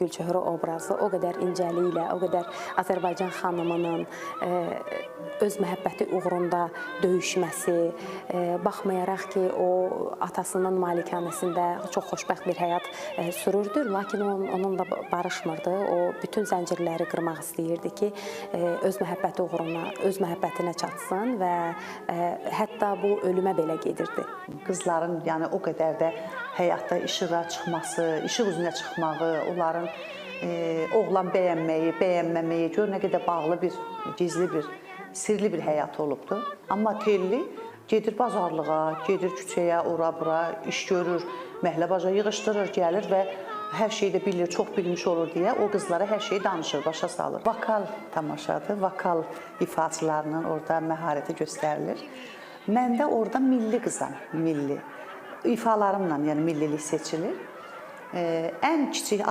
Gülçöhrə obrazı o qədər incəliyi ilə, o qədər Azərbaycan xanımının e, öz məhəbbəti uğrunda döyüşməsi, e, baxmayaraq ki, o atasının malikanəsində çox xoşbəxt bir həyat e, sürürdü, lakin o onunla barışmırdı. O bütün zəncirləri qırmaq istəyirdi ki, öz məhəbbəti uğruna, öz məhəbbətinə çatsın və hətta bu ölümə belə gedirdi. Qızların yəni o qədər də həyatda işığa çıxması, işıq üzünə çıxmağı, onların e, oğlan bəyənməyi, bəyənməməyi gör nə qədər bağlı bir, gizli bir, sirli bir həyat olubdu. Amma Telli gedir bazarlığa, gedir küçəyə, ora-bura iş görür, məhləbaca yığışdırır, gəlir və hər şeyi də bilir, çox bilmiş olur deyə o qızlara hər şeyi danışır, başa salır. Vokal tamaşadır, vokal ifaçılarının orada məharəti göstərilir. Mən də orada milli qızam, milli. İfalarımla, yəni millilik seçilir. Ee, ən kiçik